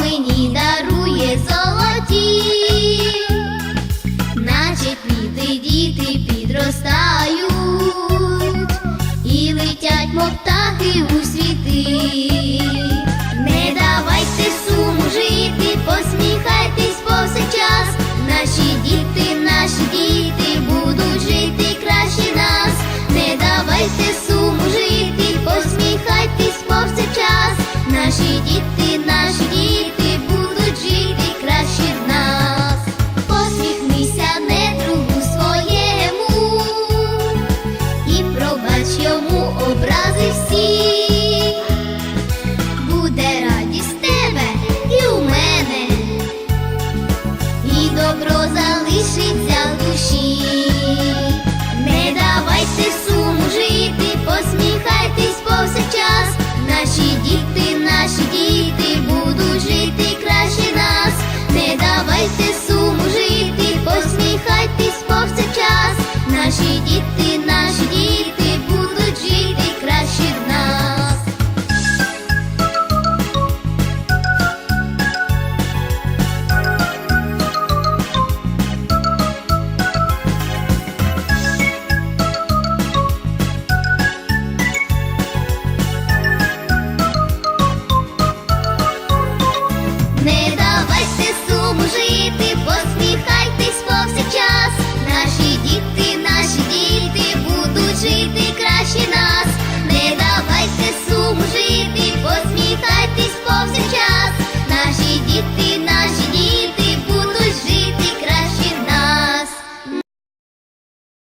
мені дарує золоті, наче квіти діти підростають і летять, мов птахи у світи. Не давайте суму жити, посміхайтесь повсякчас, наші діти, наші діти будуть жити краще нас, не давайте суму жити, посміхайтесь повсякчас, наші діти. йому образи всі.